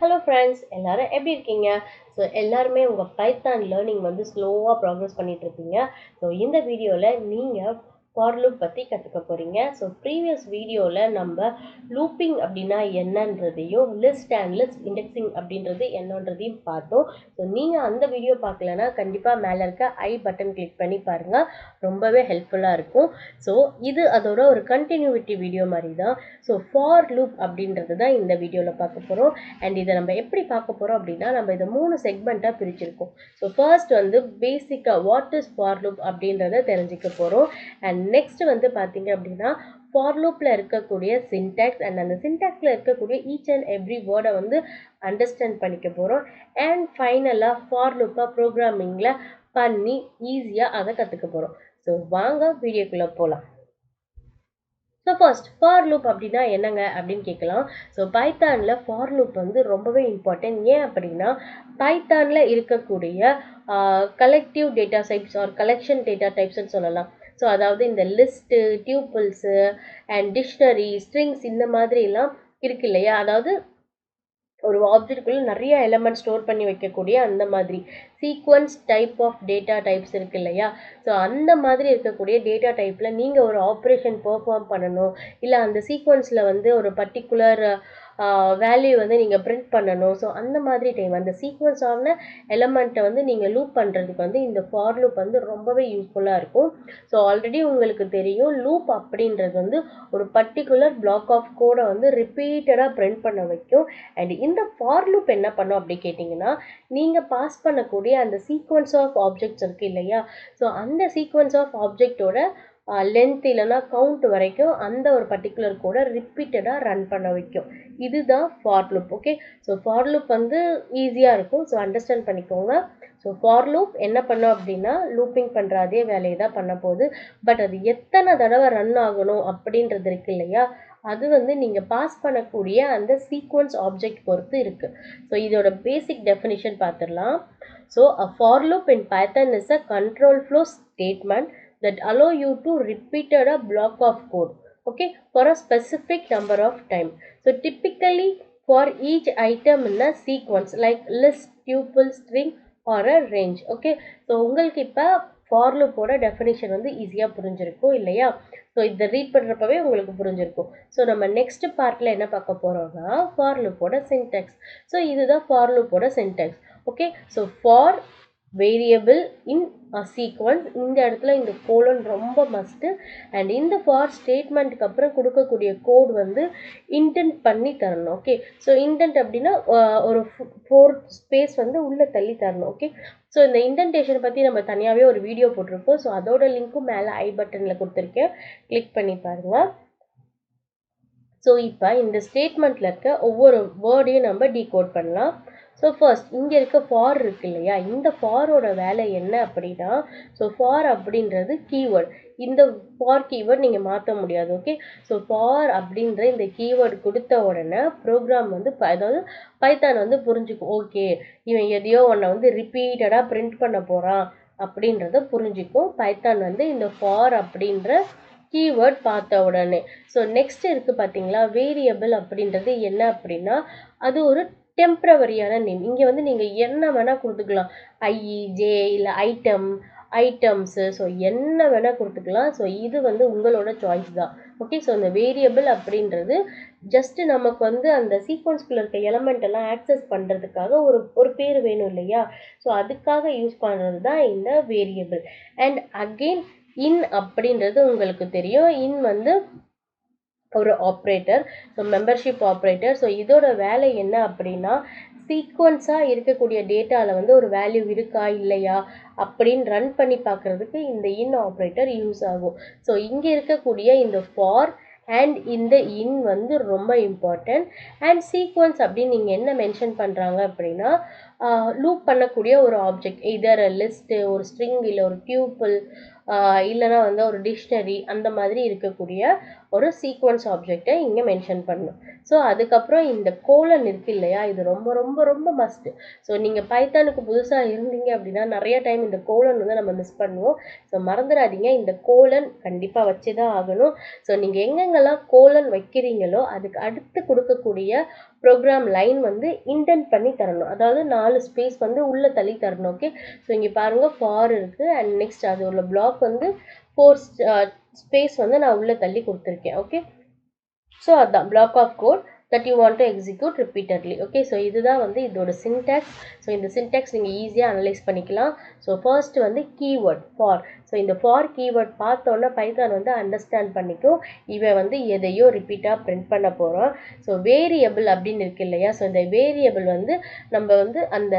Hello friends எல்லாரும் எப்படி இருக்கீங்க? ஸோ எல்லாருமே உங்கள் பைத்தான் லேர்னிங் வந்து ஸ்லோவாக ப்ராக்ரஸ் பண்ணிகிட்ருப்பீங்க ஸோ இந்த வீடியோவில் நீங்கள் ஃபார் லூப் பற்றி கற்றுக்க போகிறீங்க ஸோ ப்ரீவியஸ் வீடியோவில் நம்ம லூப்பிங் அப்படின்னா என்னன்றதையும் லிஸ்ட் அண்ட் லிஸ்ட் இண்டெக்ஸிங் அப்படின்றது என்னன்றதையும் பார்த்தோம். ஸோ நீங்கள் அந்த வீடியோ பார்க்கலன்னா கண்டிப்பாக மேலே இருக்க ஐ பட்டன் கிளிக் பண்ணி பாருங்கள் ரொம்பவே ஹெல்ப்ஃபுல்லாக இருக்கும். ஸோ இது அதோட ஒரு கண்டினியூவிட்டி வீடியோ மாதிரி தான் ஸோ ஃபார் லூப் அப்படின்றது தான் இந்த வீடியோவில் பார்க்க போகிறோம் அண்ட் இதை நம்ம எப்படி பார்க்க போகிறோம் அப்படின்னா நம்ம இதை மூணு செக்மெண்ட்டாக பிரிச்சிருக்கோம். ஸோ ஃபர்ஸ்ட் வந்து பேசிக்காக வாட் இஸ் ஃபார் லூப் அப்படின்றத தெரிஞ்சுக்க போகிறோம் அண்ட் நெக்ஸ்ட் வந்து பார்த்தீங்க அப்படின்னா ஃபார் லூப்பில் இருக்கக்கூடிய சின்டாக்ஸ் அண்ட் அந்த சின்டாக்ஸில் இருக்கக்கூடிய ஈச் அண்ட் எவ்ரி வேர்டை வந்து அண்டர்ஸ்டாண்ட் பண்ணிக்க போகிறோம் அண்ட் ஃபைனலாக ஃபார் லூப்பாக ப்ரோக்ராமிங்கில் பண்ணி ஈஸியாக அதை கற்றுக்க போகிறோம் ஸோ வாங்க வீடியோக்குள்ளே போகலாம் ஸோ ஃபர்ஸ்ட் ஃபார் லூப் அப்படின்னா என்னங்க அப்படின்னு கேட்கலாம். ஸோ பைத்தானில் ஃபார் லூப் வந்து ரொம்பவே இம்பார்ட்டன்ட் ஏன் அப்படின்னா பைத்தானில் இருக்கக்கூடிய collective data types or collection data டைப்ஸ்னு சொல்லலாம். ஸோ அதாவது இந்த list tuples and dictionary strings இந்த மாதிரிலாம் இருக்கு இல்லையா? அதாவது ஒரு ஆப்ஜெக்ட்குள்ளே நிறைய எலமெண்ட் ஸ்டோர் பண்ணி வைக்கக்கூடிய அந்த மாதிரி. Sequence type of data types இருக்கு இல்லையா? ஸோ அந்த மாதிரி இருக்கக்கூடிய டேட்டா டைப்பில் நீங்கள் ஒரு ஆப்ரேஷன் பெர்ஃபார்ம் பண்ணணும். இல்லை அந்த சீக்வன்ஸில் வந்து ஒரு பர்டிகுலர் வேல்யூ வந்து நீங்கள் பிரிண்ட் பண்ணணும். ஸோ அந்த மாதிரி டைம் அந்த சீக்வன்ஸ் ஆன எலமெண்ட்டை வந்து நீங்கள் லூப் பண்ணுறதுக்கு வந்து இந்த ஃபார் லூப் வந்து ரொம்பவே யூஸ்ஃபுல்லாக இருக்கும். ஸோ ஆல்ரெடி உங்களுக்கு தெரியும் லூப் அப்படின்றது வந்து ஒரு பர்டிகுலர் பிளாக் ஆஃப் கோடை வந்து ரிப்பீட்டடாக பிரிண்ட் பண்ண வைக்கும். அண்ட் இந்த ஃபார் லூப் என்ன பண்ணும் அப்படி கேட்டிங்கன்னா நீங்கள் பாஸ் பண்ணக்கூடிய அந்த சீக்வன்ஸ் ஆஃப் ஆப்ஜெக்ட்ஸ் இருக்குது இல்லையா? ஸோ அந்த சீக்வன்ஸ் ஆஃப் ஆப்ஜெக்டோட லென்த் இல்லைன்னா கவுண்ட் வரைக்கும் அந்த ஒரு பர்டிகுலர் கூட ரிப்பீட்டடாக ரன் பண்ண வைக்கும். இதுதான் for loop okay so for loop வந்து ஈஸியாக இருக்கும். ஸோ அண்டர்ஸ்டாண்ட் பண்ணிக்கோங்க. ஸோ ஃபார் லூப் என்ன பண்ணோம் அப்படின்னா லூப்பிங் பண்ணுற அதே வேலையை தான் பண்ண போகுது. பட் அது எத்தனை தடவை ரன் ஆகணும் அப்படின்றது இருக்கு இல்லையா? அது வந்து நீங்கள் பாஸ் பண்ணக்கூடிய அந்த சீக்வன்ஸ் ஆப்ஜெக்ட் பொறுத்து இருக்குது ஸோ இதோட பேசிக் டெஃபினிஷன் பார்த்துடலாம். So a for loop in Python is a control flow statement that allow you to repeated a block of code okay for a specific number of time so typically for each item in a sequence like list tuple string or a range okay so உங்களுக்கு இப்போ for லூப்போட definition வந்து ஈஸியாக புரிஞ்சிருக்கும் இல்லையா so இதை read பண்ணுறப்பவே உங்களுக்கு புரிஞ்சிருக்கும் so நம்ம நெக்ஸ்ட் பார்ட்டில் என்ன பார்க்க போகிறோம்னா ஃபார் லூப்போட சின்டெக்ஸ் ஸோ இதுதான் for லூப்போட syntax okay so for variable in sequence இந்த இடத்துல இந்த கோலன் ரொம்ப மஸ்ட்டு அண்ட் இந்த ஃபார் ஸ்டேட்மெண்ட்டுக்கு அப்புறம் கொடுக்கக்கூடிய கோட் வந்து இன்டென்ட் பண்ணி தரணும் ஓகே ஸோ இன்டென்ட் அப்படின்னா ஒரு ஃபோர் ஸ்பேஸ் வந்து உள்ளே தள்ளி தரணும் ஓகே ஸோ இந்த இன்டென்டேஷனை பற்றி நம்ம தனியாகவே ஒரு வீடியோ போட்டிருப்போம் ஸோ அதோட லிங்க்கும் மேலே ஐ பட்டனில் கொடுத்துருக்கேன். கிளிக் பண்ணி பாருங்கள் ஸோ இப்போ இந்த ஸ்டேட்மெண்ட்டில் இருக்க ஒவ்வொரு வேர்டையும் நம்ம டீகோட் பண்ணலாம். ஸோ ஃபர்ஸ்ட் இங்கே இருக்க ஃபார் இருக்கு இல்லையா? இந்த ஃபாரோட வேலை என்ன அப்படின்னா ஸோ ஃபார் அப்படின்றது கீவேர்ட் இந்த ஃபார் கீவேர்ட் நீங்கள் மாற்ற முடியாது ஓகே ஸோ ஃபார் அப்படின்ற இந்த கீவேர்டு கொடுத்த உடனே ப்ரோக்ராம் வந்து அதாவது பைத்தான் வந்து புரிஞ்சுக்கும். ஓகே இவன் எதையோ ஒன்றை வந்து ரிப்பீட்டடாக பிரிண்ட் பண்ண போகிறான் அப்படின்றத புரிஞ்சுக்கும். பைத்தான் வந்து இந்த ஃபார் அப்படின்ற கீவேர்ட் பார்த்த உடனே. ஸோ நெக்ஸ்ட் இருக்குது பார்த்தீங்களா வேரியபிள் அப்படின்றது என்ன அப்படின்னா அது ஒரு டெம்ப்ரவரியான நேம் இங்கே வந்து நீங்கள் என்ன வேணால் கொடுத்துக்கலாம். ஐஇ ஜே இல்லை ஐட்டம் ஐட்டம்ஸு ஸோ என்ன வேணால் கொடுத்துக்கலாம். ஸோ இது வந்து உங்களோட சாய்ஸ் தான். ஓகே ஸோ அந்த வேரியபிள் அப்படின்றது ஜஸ்ட்டு நமக்கு வந்து அந்த சீக்வன்ஸ்குள்ளே இருக்க எலமெண்ட் எல்லாம் ஆக்சஸ் பண்ணுறதுக்காக ஒரு ஒரு பேர் வேணும் இல்லையா? ஸோ அதுக்காக யூஸ் பண்ணுறது தான் இந்த வேரியபிள் அண்ட் அகெயின் இன் அப்படின்றது உங்களுக்கு தெரியும். இன் வந்து ஒரு operator so membership operator so இதோட வேலை என்ன அப்படின்னா சீக்வன்ஸாக இருக்கக்கூடிய டேட்டாவில் வந்து ஒரு வேல்யூ இருக்கா இல்லையா அப்படின்னு ரன் பண்ணி பார்க்குறதுக்கு இந்த இன் ஆப்ரேட்டர் யூஸ் ஆகும். ஸோ இங்கே இருக்கக்கூடிய இந்த ஃபார் அண்ட் இந்த இன் வந்து ரொம்ப இம்பார்ட்டன்ட் அண்ட் சீக்வன்ஸ் அப்படின்னு நீங்கள் என்ன மென்ஷன் பண்ணுறாங்க அப்படின்னா லூப் பண்ணக்கூடிய ஒரு ஆப்ஜெக்ட் இதர் லிஸ்ட்டு ஒரு ஸ்ட்ரிங் இல்லை ஒரு டியூப்பிள் இல்லைனா வந்து ஒரு டிக்ஷனரி அந்த மாதிரி இருக்கக்கூடிய ஒரு சீக்வன்ஸ் ஆப்ஜெக்டை இங்கே மென்ஷன் பண்ணணும். ஸோ அதுக்கப்புறம் இந்த கோலன் இருக்கு இல்லையா? இது ரொம்ப ரொம்ப ரொம்ப மஸ்ட்டு ஸோ நீங்கள் பைத்தானுக்கு புதுசாக இருந்தீங்க அப்படின்னா நிறைய டைம் இந்த கோலன் வந்து நம்ம மிஸ் பண்ணுவோம். ஸோ மறந்துடாதீங்க. இந்த கோலன் கண்டிப்பாக வச்சு தான் ஆகணும். ஸோ நீங்கள் எங்கெங்கெல்லாம் கோலன் வைக்கிறீங்களோ அதுக்கு அடுத்து கொடுக்கக்கூடிய ப்ரோக்ராம் லைன் வந்து இன்டென்ட் பண்ணி தரணும். அதாவது நாலு ஸ்பேஸ் வந்து உள்ளே தள்ளி தரணும் ஓகே ஸோ இங்கே பாருங்கள் ஃபார் இருக்குது அண்ட் நெக்ஸ்ட் அது உள்ள பிளாக் வந்து ஃபோர் ஸ்பேஸ் uh, வந்து நான் உள்ளே தள்ளி கொடுத்துருக்கேன் ஓகே ஸோ அதான் block of code that you want to execute repeatedly okay so இதுதான் வந்து இதோட சின்டாக்ஸ் ஸோ இந்த சின்டாக்ஸ் நீங்கள் ஈஸியாக அனலைஸ் பண்ணிக்கலாம். ஸோ ஃபர்ஸ்ட் வந்து கீவேர்ட் ஃபார் ஸோ இந்த ஃபார் கீவேர்ட் பார்த்தோன்னே பைத்தான் வந்து அண்டர்ஸ்டாண்ட் பண்ணிக்கும். இவன் வந்து எதையோ ரிப்பீட்டாக பிரிண்ட் பண்ண போகிறோம் ஸோ வேரியபிள் அப்படின்னு இருக்கு இல்லையா? ஸோ இந்த வேரியபிள் வந்து நம்ம வந்து அந்த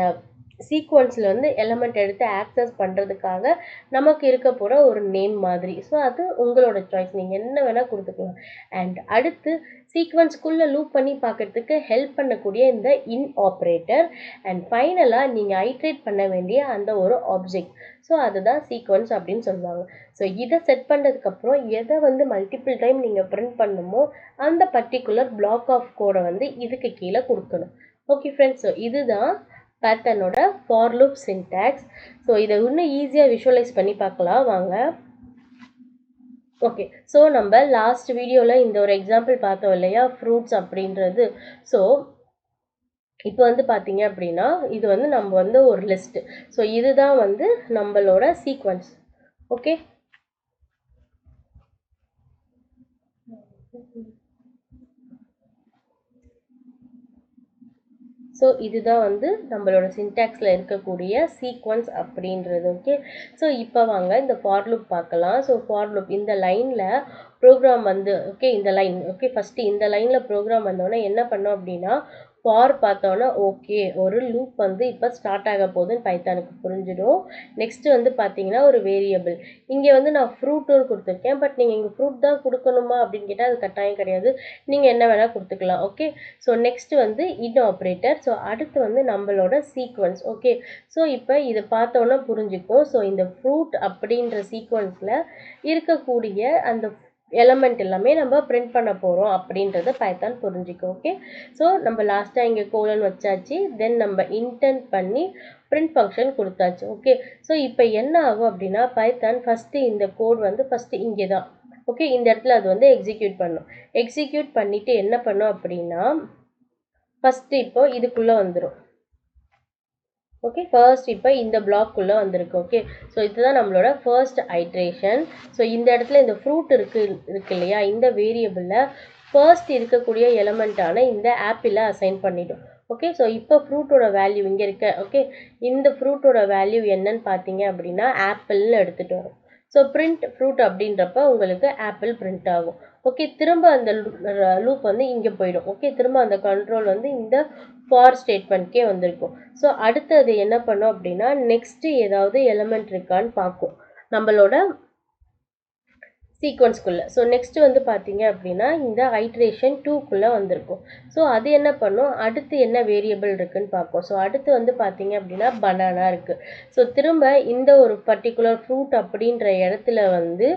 சீக்வன்ஸில் வந்து எலமெண்ட் எடுத்து ஆக்சஸ் பண்ணுறதுக்காக நமக்கு இருக்க போகிற ஒரு நேம் மாதிரி. ஸோ அது உங்களோட சாய்ஸ் நீங்கள் என்ன வேணால் கொடுத்துக்கலாம். அண்ட் அடுத்து சீக்வன்ஸ்க்குள்ளே லூப் பண்ணி பார்க்கறதுக்கு ஹெல்ப் பண்ணக்கூடிய இந்த இன் ஆப்ரேட்டர் அண்ட் ஃபைனலாக நீங்கள் ஐட்ரேட் பண்ண வேண்டிய அந்த ஒரு ஆப்ஜெக்ட் ஸோ அதுதான் சீக்வன்ஸ் அப்படின்னு சொல்லுவாங்க. ஸோ இதை செட் பண்ணதுக்கப்புறம் எதை வந்து மல்டிபிள் டைம் நீங்கள் பிரிண்ட் பண்ணுமோ அந்த பர்டிகுலர் பிளாக் ஆஃப் கோடை வந்து இதுக்கு கீழே கொடுக்கணும். ஓகே ஃப்ரெண்ட்ஸ் ஸோ இதுதான் பேட்டர்னோட ஃபார் லூப் சின்டாக்ஸ் ஸோ இதை இன்னும் ஈஸியாக விஷுவலைஸ் பண்ணி பார்க்கலாம். வாங்க. ஓகே ஸோ நம்ம லாஸ்ட் வீடியோவில் இந்த ஒரு எக்ஸாம்பிள் பார்த்தோம் இல்லையா? ஃப்ரூட்ஸ் அப்படின்றது. ஸோ இப்போ வந்து பார்த்தீங்க அப்படின்னா இது வந்து நம்ம வந்து ஒரு லிஸ்ட்டு ஸோ இதுதான் வந்து நம்மளோட சீக்வன்ஸ் ஓகே ஸோ இதுதான் வந்து நம்மளோட சின்டாக்ஸில் இருக்கக்கூடிய சீக்வன்ஸ் அப்படின்றது ஓகே ஸோ இப்போ வாங்க இந்த ஃபார்லுப் பார்க்கலாம். ஸோ ஃபார்லுப் இந்த லைனில் ப்ரோக்ராம் வந்து ஓகே இந்த லைன் ஓகே ஃபஸ்ட்டு இந்த லைனில் ப்ரோக்ராம் வந்தோடனே என்ன பண்ணோம் அப்படின்னா ஃபார் பார்த்தோன்னா ஓகே ஒரு லூப் வந்து இப்போ ஸ்டார்ட் ஆக போகுதுன்னு பைத்தானுக்கு புரிஞ்சிடும். நெக்ஸ்ட்டு வந்து பார்த்தீங்கன்னா ஒரு வேரியபிள் இங்கே வந்து நான் ஃப்ரூட்டும் கொடுத்துருக்கேன். பட் நீங்கள் இங்கே ஃப்ரூட் தான் கொடுக்கணுமா அப்படின்னு கேட்டால் அது கட்டாயம் கிடையாது. நீங்கள் என்ன வேணால் கொடுத்துக்கலாம் ஓகே ஸோ நெக்ஸ்ட்டு வந்து இன் ஆப்ரேட்டர் ஸோ அடுத்து வந்து நம்மளோட சீக்வன்ஸ் ஓகே ஸோ இப்போ இதை பார்த்தோன்னா புரிஞ்சுக்கும். ஸோ இந்த ஃப்ரூட் அப்படின்ற சீக்வன்ஸில் இருக்கக்கூடிய அந்த எலமெண்ட் எல்லாமே நம்ம பிரிண்ட் பண்ண போகிறோம் அப்படின்றத பைத்தான் புரிஞ்சுக்கும் ஓகே ஸோ நம்ம லாஸ்ட்டாக இங்கே கோலன் வச்சாச்சு. தென் நம்ம இன்டென்ட் பண்ணி பிரிண்ட் ஃபங்க்ஷன் கொடுத்தாச்சு ஓகே ஸோ இப்போ என்ன ஆகும் அப்படின்னா பைத்தான் ஃபஸ்ட்டு இந்த கோட் வந்து ஃபஸ்ட்டு இங்கே தான் ஓகே இந்த இடத்துல அது வந்து எக்ஸிக்யூட் பண்ணும். எக்ஸிக்யூட் பண்ணிவிட்டு என்ன பண்ணும் அப்படின்னா ஃபஸ்ட்டு இப்போ இதுக்குள்ளே வந்துடும் ஓகே ஃபர்ஸ்ட் இப்போ இந்த பிளாக்குள்ளே வந்திருக்கு. ஓகே ஸோ இதுதான் நம்மளோட ஃபர்ஸ்ட் ஹைட்ரேஷன் ஸோ இந்த இடத்துல இந்த ஃப்ரூட் இருக்கு இருக்கு இல்லையா? இந்த வேரியபிளில் ஃபர்ஸ்ட் இருக்கக்கூடிய எலமெண்ட்டான இந்த ஆப்பிளை அசைன் பண்ணிவிடும் ஓகே ஸோ இப்போ ஃப்ரூட்டோட வேல்யூ இங்கே இருக்க. ஓகே இந்த ஃப்ரூட்டோட வேல்யூ என்னன்னு பார்த்தீங்க அப்படின்னா ஆப்பிள்னு எடுத்துகிட்டு வரும். ஸோ பிரிண்ட் ஃப்ரூட் அப்படின்றப்ப உங்களுக்கு ஆப்பிள் பிரிண்ட் ஆகும். ஓகே திரும்ப அந்த லூப் வந்து இங்கே போயிடும். ஓகே திரும்ப அந்த கண்ட்ரோல் வந்து இந்த ஃபார் ஸ்டேட்மெண்ட்கே வந்திருக்கும். ஸோ அடுத்தது என்ன பண்ணும் அப்படின்னா நெக்ஸ்ட்டு ஏதாவது எலமெண்ட் இருக்கான்னு பார்க்கும். நம்மளோட சீக்வன்ஸ்குள்ளே ஸோ நெக்ஸ்ட்டு வந்து பார்த்தீங்க அப்படின்னா இந்த ஐட்ரேஷன் டூக்குள்ளே வந்திருக்கும். ஸோ அது என்ன பண்ணும்? அடுத்து என்ன வேரியபிள் இருக்குதுன்னு பார்க்கும். ஸோ அடுத்து வந்து பார்த்தீங்க அப்படின்னா பனானா இருக்குது ஸோ திரும்ப இந்த ஒரு பர்டிகுலர் ஃப்ரூட் அப்படின்ற இடத்துல வந்து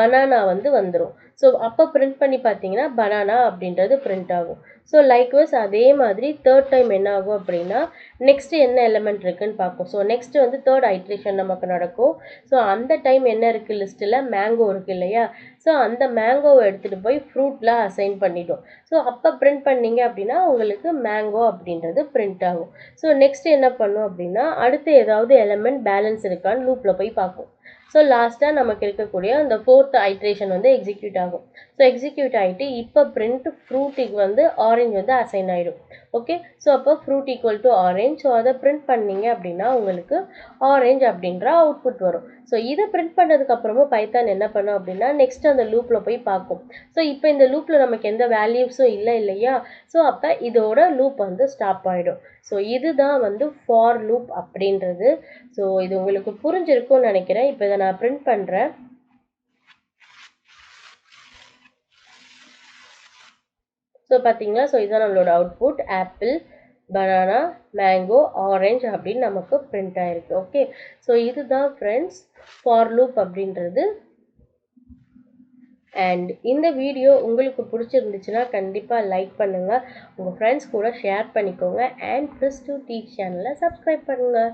பனானா வந்து வந்துடும் ஸோ அப்போ பிரிண்ட் பண்ணி பார்த்தீங்கன்னா பனானா அப்படின்றது பிரிண்ட் ஆகும். ஸோ லைக்வைஸ் அதே மாதிரி தேர்ட் டைம் என்ன ஆகும் அப்படின்னா நெக்ஸ்ட்டு என்ன எலமெண்ட் இருக்குன்னு பார்க்கும். ஸோ நெக்ஸ்ட்டு வந்து தேர்ட் ஐட்ரேஷன் நமக்கு நடக்கும். ஸோ அந்த டைம் என்ன இருக்குது லிஸ்ட்டில் மேங்கோ இருக்குது இல்லையா? ஸோ அந்த மேங்கோவை எடுத்துகிட்டு போய் ஃப்ரூட்லாம் அசைன் பண்ணிட்டோம். ஸோ அப்போ பிரிண்ட் பண்ணீங்க அப்படின்னா உங்களுக்கு மேங்கோ அப்படின்றது பிரிண்ட் ஆகும். ஸோ நெக்ஸ்ட் என்ன பண்ணும் அப்படின்னா அடுத்து ஏதாவது எலமெண்ட் பேலன்ஸ் இருக்கான்னு லூப்பில் போய் பார்க்கும் ஸோ லாஸ்ட்டாக நமக்கு இருக்கக்கூடிய அந்த ஃபோர்த் ஐட்ரேஷன் வந்து எக்ஸிக்யூட் ஆகும். ஸோ எக்ஸிக்யூட் ஆகிட்டு இப்போ பிரிண்ட் ஃப்ரூட்டிக்கு வந்து ஆரஞ்சு வந்து அசைன் ஆகிடும் ஓகே ஸோ அப்போ fruit equal to orange so அதை பிரிண்ட் பண்ணீங்க அப்படின்னா உங்களுக்கு ஆரஞ்ச் அப்படின்ற அவுட்புட் வரும். ஸோ இதை பிரிண்ட் பண்ணதுக்கப்புறமும் பைத்தான் என்ன பண்ணும் அப்படின்னா நெக்ஸ்ட் அந்த லூப்பில் போய் பார்க்கும். ஸோ இப்போ இந்த லூப்பில் நமக்கு எந்த வேல்யூஸும் இல்லை இல்லையா? ஸோ அப்போ இதோட லூப் வந்து ஸ்டாப் ஆகிடும் ஸோ இதுதான் வந்து ஃபார் லூப் அப்படின்றது. ஸோ இது உங்களுக்கு புரிஞ்சிருக்கும்னு நினைக்கிறேன். இப்போ இதை நான் பிரிண்ட் பண்ணுறேன் ஸோ பார்த்தீங்களா ஸோ இதுதான் நம்மளோட output apple banana mango orange அப்படின்னு நமக்கு பிரிண்ட் ஆகிருக்கு ஓகே ஸோ இதுதான் ஃப்ரெண்ட்ஸ் ஃபார் லூப் அப்படின்றது. அண்ட் இந்த வீடியோ உங்களுக்கு பிடிச்சிருந்துச்சுன்னா கண்டிப்பாக லைக் பண்ணுங்கள் உங்கள் ஃப்ரெண்ட்ஸ் கூட ஷேர் பண்ணிக்கோங்க. அண்ட் ப்ளஸ் டூ டீச் சேனலை சப்ஸ்கிரைப் பண்ணுங்கள்